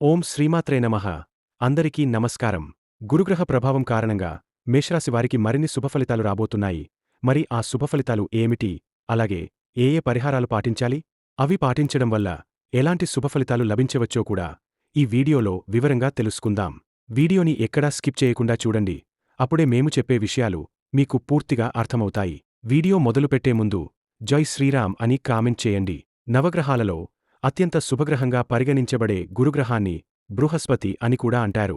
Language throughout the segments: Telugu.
ఓం శ్రీమాత్రే నమ. అందరికీ నమస్కారం. గురుగ్రహ ప్రభావం కారణంగా మేషరాశి వారికి మరిన్ని శుభఫలితాలు రాబోతున్నాయి. మరి ఆ శుభఫలితాలు ఏమిటి? అలాగే ఏ ఏ పరిహారాలు పాటించాలి? అవి పాటించడం వల్ల ఎలాంటి శుభఫలితాలు లభించవచ్చో కూడా ఈ వీడియోలో వివరంగా తెలుసుకుందాం. వీడియోని ఎక్కడా స్కిప్ చేయకుండా చూడండి. అప్పుడే మేము చెప్పే విషయాలు మీకు పూర్తిగా అర్థమవుతాయి. వీడియో మొదలుపెట్టే ముందు జై శ్రీరామ్ అని కామెంట్ చేయండి. నవగ్రహాలలో అత్యంత శుభగ్రహంగా పరిగణించబడే గురుగ్రహాన్ని బృహస్పతి అని కూడా అంటారు.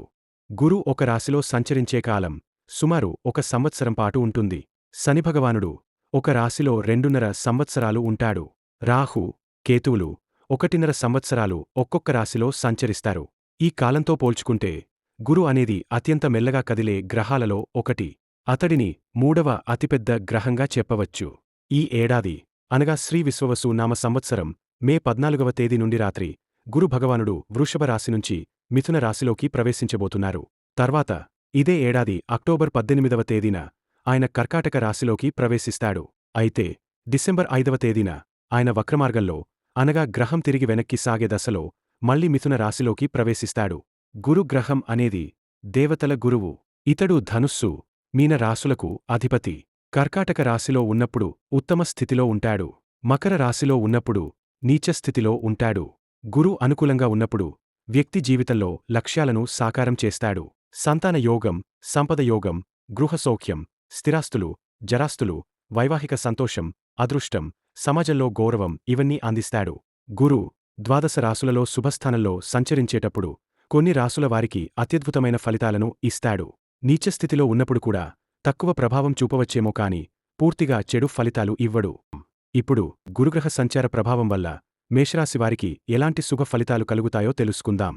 గురు ఒక రాశిలో సంచరించే కాలం సుమారు ఒక సంవత్సరం పాటు ఉంటుంది. శనిభగవానుడు ఒక రాశిలో రెండున్నర సంవత్సరాలు ఉంటాడు. రాహు కేతువులు ఒకటిన్నర సంవత్సరాలు ఒక్కొక్క రాశిలో సంచరిస్తారు. ఈ కాలంతో పోల్చుకుంటే గురు అనేది అత్యంత మెల్లగా కదిలే గ్రహాలలో ఒకటి. అతడిని మూడవ అతిపెద్ద గ్రహంగా చెప్పవచ్చు. ఈ ఏడాది అనగా శ్రీ విశ్వవసు నామ సంవత్సరం మే పద్నాలుగవ తేదీ నుండి రాత్రి గురు భగవానుడు వృషభ రాశి నుంచి మిథున రాశిలోకి ప్రవేశించబోతున్నారు. తర్వాత ఇదే ఏడాది అక్టోబర్ పద్దెనిమిదవ తేదీన ఆయన కర్కాటక రాశిలోకి ప్రవేశిస్తాడు. అయితే డిసెంబర్ ఐదవ తేదీన ఆయన వక్రమార్గంలో అనగా గ్రహం తిరిగి వెనక్కి సాగే దశలో మళ్ళీ మిథున రాశిలోకి ప్రవేశిస్తాడు. గురుగ్రహం అనేది దేవతల గురువు ఇతడు ధనుస్సు మీన రాశులకు అధిపతి కర్కాటక రాశిలో ఉన్నప్పుడు ఉత్తమ స్థితిలో ఉంటాడు. మకర రాశిలో ఉన్నప్పుడు నీచస్థితిలో ఉంటాడు. గురు అనుకూలంగా ఉన్నప్పుడు వ్యక్తి జీవితంలో లక్ష్యాలను సాకారం చేస్తాడు. సంతాన యోగం సంపద యోగం గృహసౌఖ్యం స్థిరాస్తులు జరాస్తులు వైవాహిక సంతోషం అదృష్టం సమాజంలో గౌరవం ఇవన్నీ అందిస్తాడు. గురు ద్వాదశ రాసులలో శుభస్థానంలో సంచరించేటప్పుడు కొన్ని రాసుల వారికి అత్యద్భుతమైన ఫలితాలను ఇస్తాడు. నీచస్థితిలో ఉన్నప్పుడు కూడా తక్కువ ప్రభావం చూపవచ్చేమో కాని పూర్తిగా చెడు ఫలితాలు ఇవ్వడు. ఇప్పుడు గురుగ్రహ సంచార ప్రభావం వల్ల మేషరాశివారికి ఎలాంటి శుభ ఫలితాలు కలుగుతాయో తెలుసుకుందాం.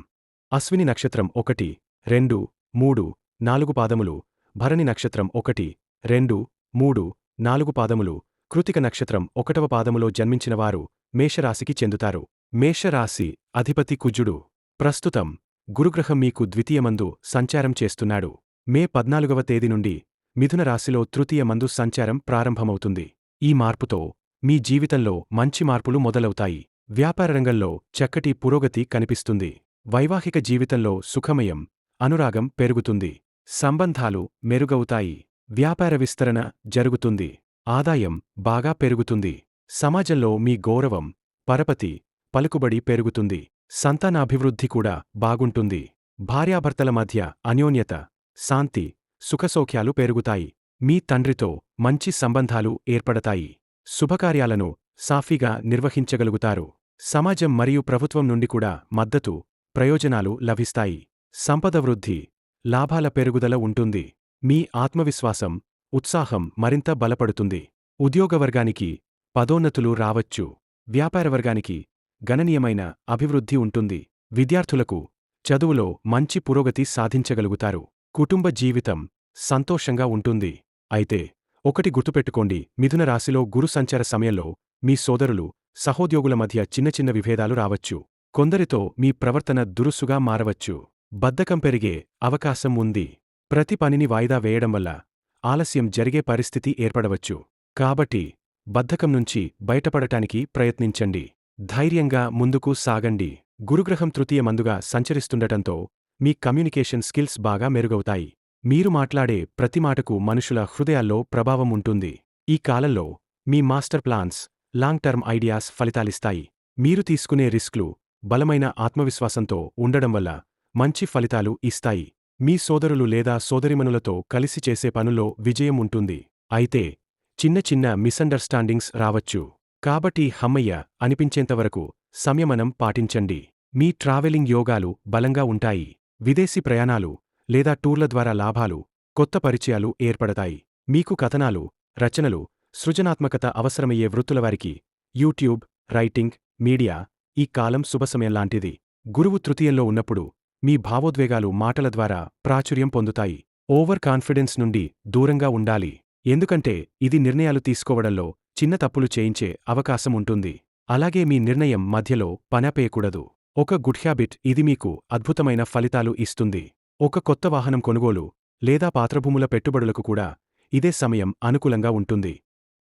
అశ్విని నక్షత్రం ఒకటి రెండు మూడు నాలుగు పాదములు భరణి నక్షత్రం ఒకటి రెండు మూడు నాలుగు పాదములు కృతిక నక్షత్రం ఒకటవ పాదములో జన్మించినవారు మేషరాశికి చెందుతారు. మేషరాశి అధిపతి కుజుడు. ప్రస్తుతం గురుగ్రహం మీకు ద్వితీయమందు సంచారం చేస్తున్నాడు. మే పద్నాలుగవ తేదీ నుండి మిథున రాశిలో తృతీయమందు సంచారం ప్రారంభమవుతుంది. ఈ మార్పుతో మీ జీవితంలో మంచి మార్పులు మొదలవుతాయి. వ్యాపార రంగంలో చక్కటి పురోగతి కనిపిస్తుంది. వైవాహిక జీవితంలో సుఖమయం అనురాగం పెరుగుతుంది. సంబంధాలు మెరుగవుతాయి. వ్యాపార విస్తరణ జరుగుతుంది. ఆదాయం బాగా పెరుగుతుంది. సమాజంలో మీ గౌరవం పరపతి పలుకుబడి పెరుగుతుంది. సంతానాభివృద్ధి కూడా బాగుంటుంది. భార్యాభర్తల మధ్య అన్యోన్యత శాంతి సుఖసౌఖ్యాలు పెరుగుతాయి. మీ తండ్రితో మంచి సంబంధాలు ఏర్పడతాయి. శుభకార్యాలను సాఫీగా నిర్వహించగలుగుతారు. సమాజం మరియు ప్రభుత్వం నుండి కూడా మద్దతు ప్రయోజనాలు లభిస్తాయి. సంపద వృద్ధి లాభాల పెరుగుదల ఉంటుంది. మీ ఆత్మవిశ్వాసం ఉత్సాహం మరింత బలపడుతుంది. ఉద్యోగవర్గానికి పదోన్నతులు రావచ్చు. వ్యాపారవర్గానికి గణనీయమైన అభివృద్ధి ఉంటుంది. విద్యార్థులకు చదువులో మంచి పురోగతి సాధించగలుగుతారు. కుటుంబ జీవితం సంతోషంగా ఉంటుంది. అయితే ఒకటి గుర్తుపెట్టుకోండి మిథున రాశిలో గురు సంచార సమయంలో మీ సోదరులు సహోద్యోగుల మధ్య చిన్న చిన్న విభేదాలు రావచ్చు. కొందరితో మీ ప్రవర్తన దురుసుగా మారవచ్చు. బద్ధకం పెరిగే అవకాశం ఉంది. ప్రతి పనిని వాయిదా వేయడం వల్ల ఆలస్యం జరిగే పరిస్థితి ఏర్పడవచ్చు. కాబట్టి బద్ధకం నుంచి బయటపడటానికి ప్రయత్నించండి. ధైర్యంగా ముందుకు సాగండి. గురుగ్రహం తృతీయ మందుగా సంచరిస్తుండటంతో మీ కమ్యూనికేషన్ స్కిల్స్ బాగా మెరుగవుతాయి. మీరు మాట్లాడే ప్రతి మాటకు మనుషుల హృదయాల్లో ప్రభావం ఉంటుంది. ఈ కాలంలో మీ master plans long term ideas ఫలితాలిస్తాయి. మీరు తీసుకునే రిస్క్లు బలమైన ఆత్మవిశ్వాసంతో ఉండడం వల్ల మంచి ఫలితాలు ఇస్తాయి. మీ సోదరులు లేదా సోదరిమనులతో కలిసి చేసే పనుల్లో విజయం ఉంటుంది. అయితే చిన్న చిన్న మిస్అండర్స్టాండింగ్స్ రావచ్చు. కాబట్టి హమ్మయ్య అనిపించేంతవరకు సంయమనం పాటించండి. మీ ట్రావెలింగ్ యోగాలు బలంగా ఉంటాయి. విదేశీ ప్రయాణాలు లేదా టూర్ల ద్వారా లాభాలు కొత్త పరిచయాలు ఏర్పడతాయి. మీకు కథనాలు రచనలు సృజనాత్మకత అవసరమయ్యే వృత్తులవారికి యూట్యూబ్ రైటింగ్ మీడియా ఈ కాలం శుభసమయంలాంటిది గురువు తృతీయంలో ఉన్నప్పుడు మీ భావోద్వేగాలు మాటల ద్వారా ప్రాచుర్యం పొందుతాయి. ఓవర్ కాన్ఫిడెన్స్ నుండి దూరంగా ఉండాలి. ఎందుకంటే ఇది నిర్ణయాలు తీసుకోవడంలో చిన్న తప్పులు చేయించే అవకాశం ఉంటుంది. అలాగే మీ నిర్ణయం మధ్యలో పనపేయకూడదు ఒక గుడ్ హ్యాబిట్ ఇది మీకు అద్భుతమైన ఫలితాలు ఇస్తుంది. ఒక కొత్త వాహనం కొనుగోలు లేదా పాత్రభూముల పెట్టుబడులకు కూడా ఇదే సమయం అనుకూలంగా ఉంటుంది.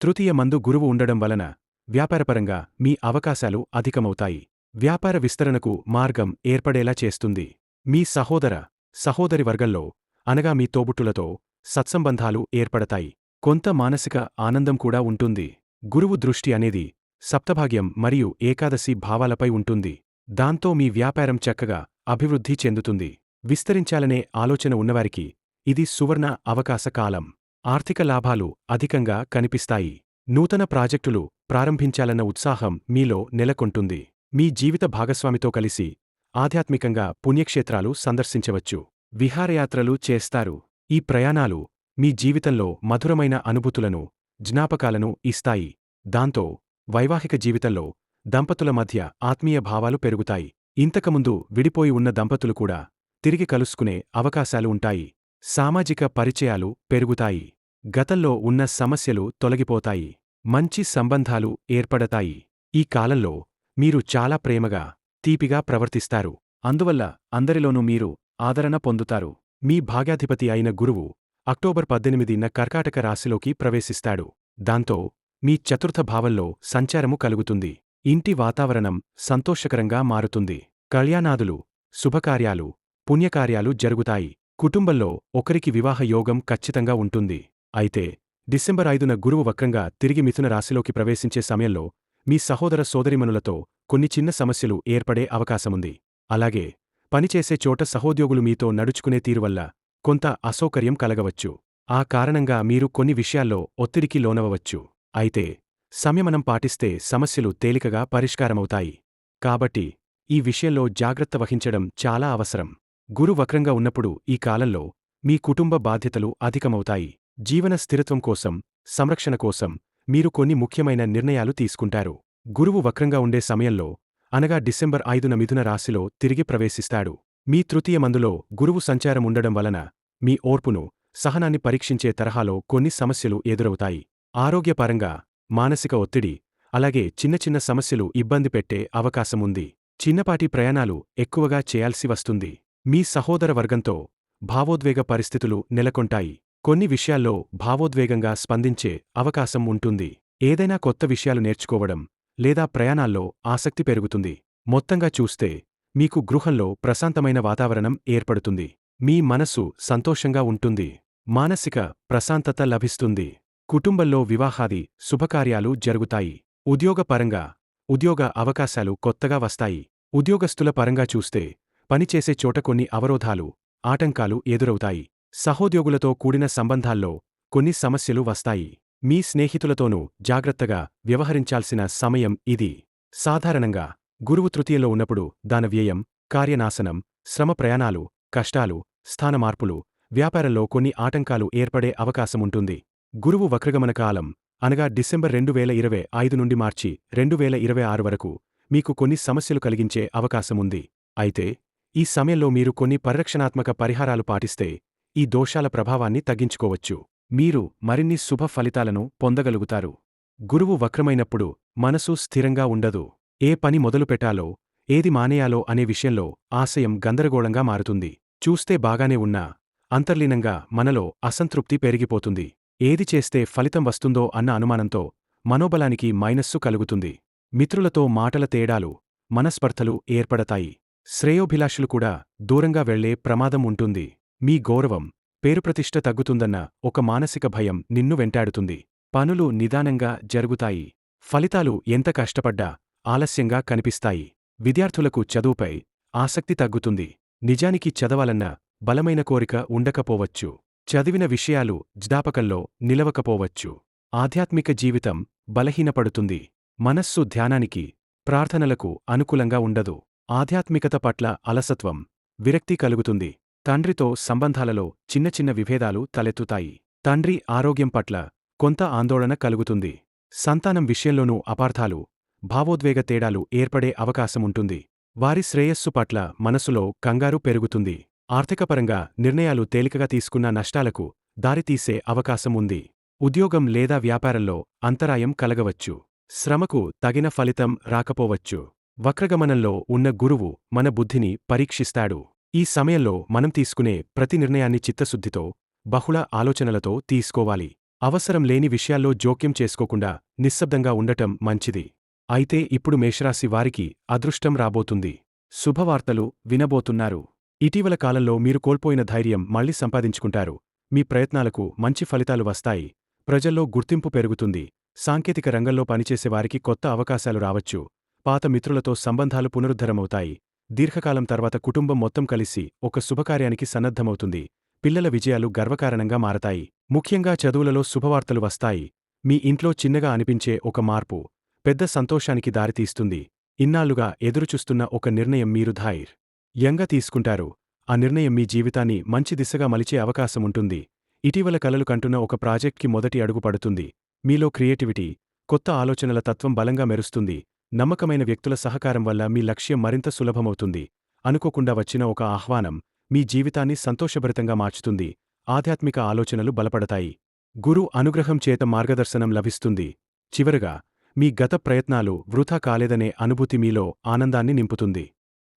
తృతీయ మందు గురువు ఉండడం వలన వ్యాపారపరంగా మీ అవకాశాలు అధికమవుతాయి. వ్యాపార విస్తరణకు మార్గం ఏర్పడేలా చేస్తుంది. మీ సహోదర సహోదరి వర్గంలో అనగా మీ తోబుట్టులతో సత్సంబంధాలు ఏర్పడతాయి. కొంత మానసిక ఆనందం కూడా ఉంటుంది. గురువు దృష్టి అనేది సప్తభాగ్యం మరియు ఏకాదశి భావాలపై ఉంటుంది. దాంతో మీ వ్యాపారం చక్కగా అభివృద్ధి చెందుతుంది. విస్తరించాలనే ఆలోచన ఉన్నవారికి ఇది సువర్ణ అవకాశ కాలం. ఆర్థిక లాభాలు అధికంగా కనిపిస్తాయి. నూతన ప్రాజెక్టులు ప్రారంభించాలన్న ఉత్సాహం మీలో నెలకొంటుంది. మీ జీవిత భాగస్వామితో కలిసి ఆధ్యాత్మికంగా పుణ్యక్షేత్రాలు సందర్శించవచ్చు. విహారయాత్రలు చేస్తారు. ఈ ప్రయాణాలు మీ జీవితంలో మధురమైన అనుభూతులను జ్ఞాపకాలను ఇస్తాయి. దాంతో వైవాహిక జీవితంలో దంపతుల మధ్య ఆత్మీయ భావాలు పెరుగుతాయి. ఇంతకుముందు విడిపోయి ఉన్న దంపతులు కూడా తిరిగి కలుసుకునే అవకాశాలు ఉంటాయి. సామాజిక పరిచయాలు పెరుగుతాయి. గతంలో ఉన్న సమస్యలు తొలగిపోతాయి. మంచి సంబంధాలు ఏర్పడతాయి. ఈ కాలంలో మీరు చాలా ప్రేమగా తీపిగా ప్రవర్తిస్తారు. అందువల్ల అందరిలోనూ మీరు ఆదరణ పొందుతారు. మీ భాగ్యాధిపతి అయిన గురువు అక్టోబర్ పద్దెనిమిదిన కర్కాటక రాశిలోకి ప్రవేశిస్తాడు. దాంతో మీ చతుర్థ భావంలో సంచారము కలుగుతుంది. ఇంటి వాతావరణం సంతోషకరంగా మారుతుంది. కళ్యాణాదులు శుభకార్యాలు పుణ్యకార్యాలు జరుగుతాయి. కుటుంబంలో ఒకరికి వివాహ యోగం ఖచ్చితంగా ఉంటుంది. అయితే డిసెంబర్ ఐదున గురువు వక్రంగా తిరిగి మిథున రాశిలోకి ప్రవేశించే సమయంలో మీ సహోదర సోదరిమనులతో కొన్ని చిన్న సమస్యలు ఏర్పడే అవకాశముంది. అలాగే పనిచేసే చోట సహోద్యోగులు మీతో నడుచుకునే తీరువల్ల కొంత అసౌకర్యం కలగవచ్చు. ఆ కారణంగా మీరు కొన్ని విషయాల్లో ఒత్తిడికి లోనవవచ్చు అయితే సంయమనం పాటిస్తే సమస్యలు తేలికగా పరిష్కారమవుతాయి. కాబట్టి ఈ విషయంలో జాగ్రత్త వహించడం చాలా అవసరం. గురు వక్రంగా ఉన్నప్పుడు ఈ కాలంలో మీ కుటుంబ బాధ్యతలు అధికమవుతాయి. జీవన స్థిరత్వం కోసం సంరక్షణ కోసం మీరు కొన్ని ముఖ్యమైన నిర్ణయాలు తీసుకుంటారు. గురువు వక్రంగా ఉండే సమయంలో అనగా డిసెంబర్ ఐదున మిథున రాశిలో తిరిగి ప్రవేశిస్తాడు. మీ తృతీయ మందులో గురువు సంచారం ఉండడం వలన మీ ఓర్పును సహనాన్ని పరీక్షించే తరహాలో కొన్ని సమస్యలు ఎదురవుతాయి. ఆరోగ్యపరంగా మానసిక ఒత్తిడి అలాగే చిన్న చిన్న సమస్యలు ఇబ్బంది పెట్టే అవకాశముంది. చిన్నపాటి ప్రయాణాలు ఎక్కువగా చేయాల్సి వస్తుంది. మీ సహోదర వర్గంతో భావోద్వేగ పరిస్థితులు నెలకొంటాయి. కొన్ని విషయాల్లో భావోద్వేగంగా స్పందించే అవకాశం ఉంటుంది. ఏదైనా కొత్త విషయాలు నేర్చుకోవడం లేదా ప్రయాణాల్లో ఆసక్తి పెరుగుతుంది. మొత్తంగా చూస్తే మీకు గృహంలో ప్రశాంతమైన వాతావరణం ఏర్పడుతుంది. మీ మనసు సంతోషంగా ఉంటుంది. మానసిక ప్రశాంతత లభిస్తుంది. కుటుంబంలో వివాహాది శుభకార్యాలు జరుగుతాయి. ఉద్యోగపరంగా ఉద్యోగ అవకాశాలు కొత్తగా వస్తాయి. ఉద్యోగస్తుల పరంగా చూస్తే పనిచేసే చోట కొన్ని అవరోధాలు ఆటంకాలు ఎదురవుతాయి. సహోద్యోగులతో కూడిన సంబంధాల్లో కొన్ని సమస్యలు వస్తాయి. మీ స్నేహితులతోనూ జాగ్రత్తగా వ్యవహరించాల్సిన సమయం ఇది. సాధారణంగా గురువు తృతీయలో ఉన్నప్పుడు దాన వ్యయం కార్యనాశనం శ్రమ ప్రయాణాలు కష్టాలు స్థానమార్పులు వ్యాపారంలో కొన్ని ఆటంకాలు ఏర్పడే అవకాశముంటుంది. గురువు వక్రగమన కాలం అనగా డిసెంబర్ రెండు వేల ఇరవై ఐదు నుండి మార్చి రెండు వేల ఇరవై ఆరు వరకు మీకు కొన్ని సమస్యలు కలిగించే అవకాశముంది. అయితే ఈ సమయంలో మీరు కొన్ని పరిరక్షణాత్మక పరిహారాలు పాటిస్తే ఈ దోషాల ప్రభావాన్ని తగ్గించుకోవచ్చు. మీరు మరిన్ని శుభ ఫలితాలను పొందగలుగుతారు. గురువు వక్రమైనప్పుడు మనసు స్థిరంగా ఉండదు. ఏ పని మొదలుపెట్టాలో ఏది మానేయాలో అనే విషయంలో ఆశయం గందరగోళంగా మారుతుంది. చూస్తే బాగానే ఉన్నా అంతర్లీనంగా మనలో అసంతృప్తి పెరిగిపోతుంది. ఏది చేస్తే ఫలితం వస్తుందో అన్న అనుమానంతో మనోబలానికి మైనస్సు కలుగుతుంది. మిత్రులతో మాటల తేడాలు మనస్పర్ధలు ఏర్పడతాయి. శ్రేయోభిలాషులు కూడా దూరంగా వెళ్ళే ప్రమాదం ఉంటుంది. మీ గౌరవం పేరుప్రతిష్ట తగ్గుతుందన్న ఒక మానసిక భయం నిన్ను వెంటాడుతుంది. పనులు నిదానంగా జరుగుతాయి. ఫలితాలు ఎంత కష్టపడ్డా ఆలస్యంగా కనిపిస్తాయి. విద్యార్థులకు చదువుపై ఆసక్తి తగ్గుతుంది. నిజానికి చదవాలన్న బలమైన కోరిక ఉండకపోవచ్చు. చదివిన విషయాలు జ్ఞాపకంలో నిలవకపోవచ్చు. ఆధ్యాత్మిక జీవితం బలహీనపడుతుంది. మనస్సు ధ్యానానికి ప్రార్థనలకు అనుకూలంగా ఉండదు. ఆధ్యాత్మికత పట్ల అలసత్వం విరక్తి కలుగుతుంది. తండ్రితో సంబంధాలలో చిన్న చిన్న విభేదాలు తలెత్తుతాయి. తండ్రి ఆరోగ్యం పట్ల కొంత ఆందోళన కలుగుతుంది. సంతానం విషయంలోనూ అపార్థాలు భావోద్వేగ తేడాలు ఏర్పడే అవకాశముంటుంది. వారి శ్రేయస్సు పట్ల మనసులో కంగారు పెరుగుతుంది. ఆర్థికపరంగా నిర్ణయాలు తేలికగా తీసుకున్న నష్టాలకు దారితీసే అవకాశం ఉంది ఉద్యోగం లేదా వ్యాపారంలో అంతరాయం కలగవచ్చు. శ్రమకు తగిన ఫలితం రాకపోవచ్చు. వక్రగమనంలో ఉన్న గురువు మన బుద్ధిని పరీక్షిస్తాడు. ఈ సమయంలో మనం తీసుకునే ప్రతి నిర్ణయాన్ని చిత్తశుద్ధితో బహుళ ఆలోచనలతో తీసుకోవాలి. అవసరం లేని విషయాల్లో జోక్యం చేసుకోకుండా నిశ్శబ్దంగా ఉండటం మంచిది. అయితే ఇప్పుడు మేషరాశి వారికి అదృష్టం రాబోతుంది. శుభవార్తలు వినబోతున్నారు. ఇటీవల కాలంలో మీరు కోల్పోయిన ధైర్యం మళ్ళీ సంపాదించుకుంటారు. మీ ప్రయత్నాలకు మంచి ఫలితాలు వస్తాయి. ప్రజల్లో గుర్తింపు పెరుగుతుంది. సాంకేతిక రంగంలో పనిచేసేవారికి కొత్త అవకాశాలు రావచ్చు. పాత మిత్రులతో సంబంధాలు పునరుద్ధరమవుతాయి. దీర్ఘకాలం తర్వాత కుటుంబం మొత్తం కలిసి ఒక శుభకార్యానికి సన్నద్ధమవుతుంది. పిల్లల విజయాలు గర్వకారణంగా మారతాయి. ముఖ్యంగా చదువులలో శుభవార్తలు వస్తాయి. మీ ఇంట్లో చిన్నగా అనిపించే ఒక మార్పు పెద్ద సంతోషానికి దారితీస్తుంది. ఇన్నాళ్ళుగా ఎదురుచూస్తున్న ఒక నిర్ణయం మీరు ధైర్ యంగా తీసుకుంటారు. ఆ నిర్ణయం మీ జీవితాన్ని మంచి దిశగా మలిచే అవకాశముంటుంది ఇటీవల కలలు కంటున్న ఒక ప్రాజెక్ట్కి మొదటి అడుగు పడుతుంది. మీలో క్రియేటివిటీ కొత్త ఆలోచనల తత్వం బలంగా మెరుస్తుంది. నమ్మకమైన వ్యక్తుల సహకారం వల్ల మీ లక్ష్యం మరింత సులభమవుతుంది. అనుకోకుండా వచ్చిన ఒక ఆహ్వానం మీ జీవితాన్ని సంతోషభరితంగా మార్చుతుంది. ఆధ్యాత్మిక ఆలోచనలు బలపడతాయి. గురు అనుగ్రహం చేత మార్గదర్శనం లభిస్తుంది. చివరగా మీ గత ప్రయత్నాలు వృథా కాలేదనే అనుభూతి మీలో ఆనందాన్ని నింపుతుంది.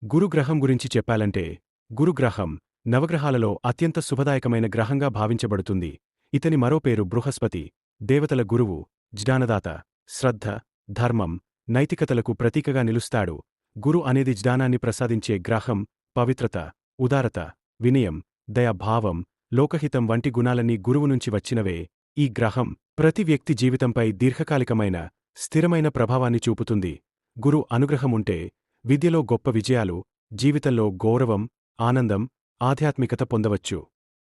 గురుగ్రహం గురించి చెప్పాలంటే గురుగ్రహం నవగ్రహాలలో అత్యంత శుభదాయకమైన గ్రహంగా భావించబడుతుంది. ఇతని మరో పేరు బృహస్పతి దేవతల గురువు జ్ఞానదాత శ్రద్ధ ధర్మం నైతికతలకు ప్రతీకగా నిలుస్తాడు. గురు అనేది జ్ఞానాన్ని ప్రసాదించే గ్రహం పవిత్రత ఉదారత వినయం దయాభావం లోకహితం వంటి గుణాలన్నీ గురువు నుంచి వచ్చినవే ఈ గ్రహం. ప్రతి వ్యక్తి జీవితంపై దీర్ఘకాలికమైన స్థిరమైన ప్రభావాన్ని చూపుతుంది. గురు అనుగ్రహముంటే విద్యలో గొప్ప విజయాలు జీవితంలో గౌరవం ఆనందం ఆధ్యాత్మికత పొందవచ్చు.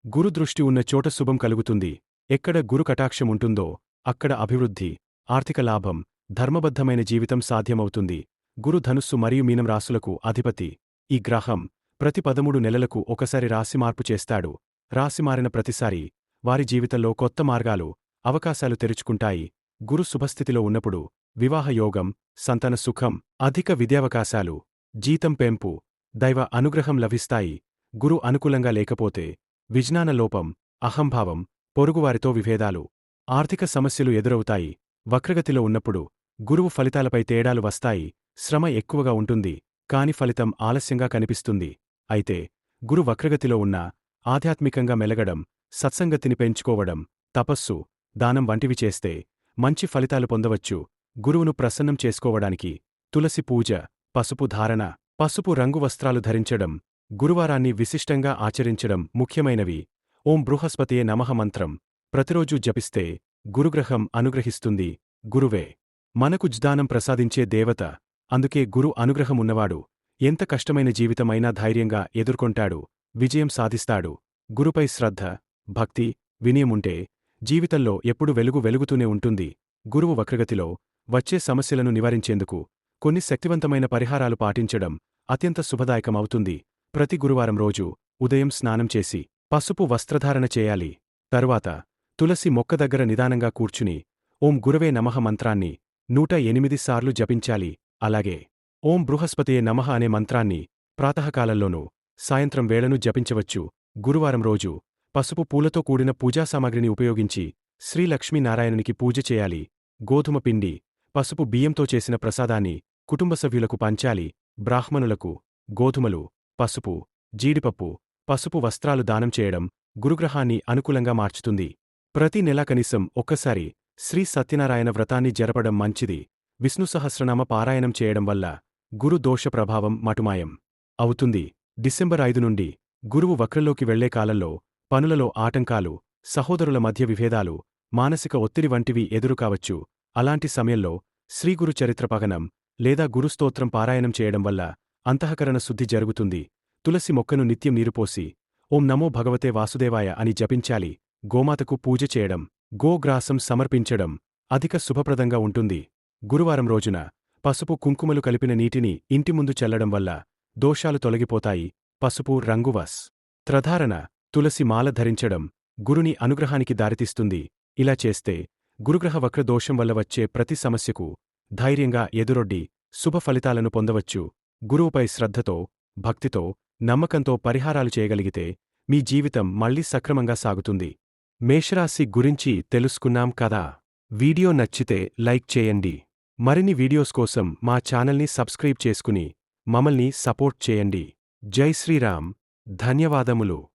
గురుదృష్టి ఉన్న చోట శుభం కలుగుతుంది. ఎక్కడ గురు కటాక్షముంటుందో అక్కడ అభివృద్ధి ఆర్థిక లాభం ధర్మబద్ధమైన జీవితం సాధ్యమవుతుంది. గురు ధనుస్సు మరియు మీనం రాసులకు అధిపతి. ఈ గ్రహం ప్రతి పదమూడు నెలలకు ఒకసారి రాశి మార్పు చేస్తాడు. రాశి మారిన ప్రతిసారి వారి జీవితంలో కొత్త మార్గాలు అవకాశాలు తెరుచుకుంటాయి. గురు శుభస్థితిలో ఉన్నప్పుడు వివాహ యోగం సంతాన సుఖం అధిక విద్యావకాశాలు జీతం పెంపు దైవ అనుగ్రహం లభిస్తాయి. గురు అనుకూలంగా లేకపోతే విజ్ఞాన లోపం అహంభావం పొరుగువారితో విభేదాలు ఆర్థిక సమస్యలు ఎదురవుతాయి. వక్రగతిలో ఉన్నప్పుడు గురువు ఫలితాలపై తేడాలు వస్తాయి శ్రమ ఎక్కువగా ఉంటుంది కాని ఫలితం ఆలస్యంగా కనిపిస్తుంది. అయితే గురు వక్రగతిలో ఉన్నా ఆధ్యాత్మికంగా మెలగడం సత్సంగతిని పెంచుకోవడం తపస్సు దానం వంటివి చేస్తే మంచి ఫలితాలు పొందవచ్చు. గురువును ప్రసన్నం చేసుకోవడానికి తులసి పూజ పసుపు ధారణ పసుపు రంగు వస్త్రాలు ధరించడం గురువారాన్ని విశిష్టంగా ఆచరించడం ముఖ్యమైనవి. ఓం బృహస్పతియే నమః మంత్రం. ప్రతిరోజూ జపిస్తే గురుగ్రహం అనుగ్రహిస్తుంది. గురువే. మనకు జ్ఞానం ప్రసాదించే దేవత అందుకే గురు అనుగ్రహమున్నవాడు ఎంత కష్టమైన జీవితమైనా ధైర్యంగా ఎదుర్కొంటాడు విజయం సాధిస్తాడు. గురుపై శ్రద్ధ భక్తి వినయముంటే జీవితంలో ఎప్పుడు వెలుగు వెలుగుతూనే ఉంటుంది. గురువు వక్రగతిలో వచ్చే సమస్యలను నివారించేందుకు కొన్ని శక్తివంతమైన పరిహారాలు పాటించడం అత్యంత శుభదాయకమవుతుంది. ప్రతి గురువారం రోజు ఉదయం స్నానం చేసి పసుపు వస్త్రధారణ చేయాలి. తరువాత తులసి మొక్క దగ్గర నిదానంగా కూర్చుని ఓం గురవే నమః మంత్రాన్ని నూట ఎనిమిది సార్లు జపించాలి. అలాగే ఓం బృహస్పతియే నమః అనే మంత్రాన్ని ప్రాతకాలంలోనూ సాయంత్రం వేళను జపించవచ్చు. గురువారం రోజు పసుపు పూలతో కూడిన పూజాసామాగ్రిని ఉపయోగించి శ్రీ లక్ష్మీనారాయణునికి పూజ చేయాలి. గోధుమ పిండి పసుపు బియ్యంతో చేసిన ప్రసాదాన్ని కుటుంబ సభ్యులకు పంచాలి. బ్రాహ్మణులకు గోధుమలు పసుపు జీడిపప్పు పసుపు వస్త్రాలు దానం చేయడం గురుగ్రహాన్ని అనుకూలంగా మార్చుతుంది. ప్రతి నెలా కనీసం ఒక్కసారి శ్రీ సత్యనారాయణ వ్రతాన్ని జరపడం మంచిది. విష్ణు సహస్రనామ పారాయణం చేయడం వల్ల గురు దోష ప్రభావం మటుమాయం అవుతుంది. డిసెంబర్ ఐదు నుండి గురువు వక్రలోకి వెళ్ళే కాలంలో పనులలో ఆటంకాలు సహోదరుల మధ్య విభేదాలు మానసిక ఒత్తిడి వంటివి ఎదురుకావచ్చు అలాంటి సమయంలో శ్రీగురు చరిత్రపగనం లేదా గురుస్తోత్రం పారాయణం చేయడం వల్ల అంతఃకరణ శుద్ధి జరుగుతుంది. తులసి మొక్కను నిత్యం నీరుపోసి ఓం నమో భగవతే వాసుదేవాయ అని జపించాలి. గోమాతకు పూజ చేయడం గోగ్రాసం సమర్పించడం అధిక శుభప్రదంగా ఉంటుంది. గురువారం రోజున పసుపు కుంకుమలు కలిపిన నీటిని ఇంటి ముందు చల్లడం వల్ల దోషాలు తొలగిపోతాయి. పసుపు రంగువస్. త్రధారణ తులసి మాల ధరించడం గురుని అనుగ్రహానికి దారితీస్తుంది. ఇలా చేస్తే గురుగ్రహ వక్ర దోషం వల్ల వచ్చే ప్రతి సమస్యకు ధైర్యంగా ఎదురొడ్డి శుభ ఫలితాలను పొందవచ్చు. గురువుపై శ్రద్ధతో భక్తితో నమ్మకంతో పరిహారాలు చేయగలిగితే మీ జీవితం మళ్ళీ సక్రమంగా సాగుతుంది. మేషరాశి గురించి తెలుసుకున్నాం కదా? వీడియో నచ్చితే లైక్ చేయండి. మరిన్ని వీడియోస్ కోసం మా ఛానల్ని సబ్స్క్రైబ్ చేసుకుని మమ్మల్ని సపోర్ట్ చేయండి. జై శ్రీరామ్. ధన్యవాదములు.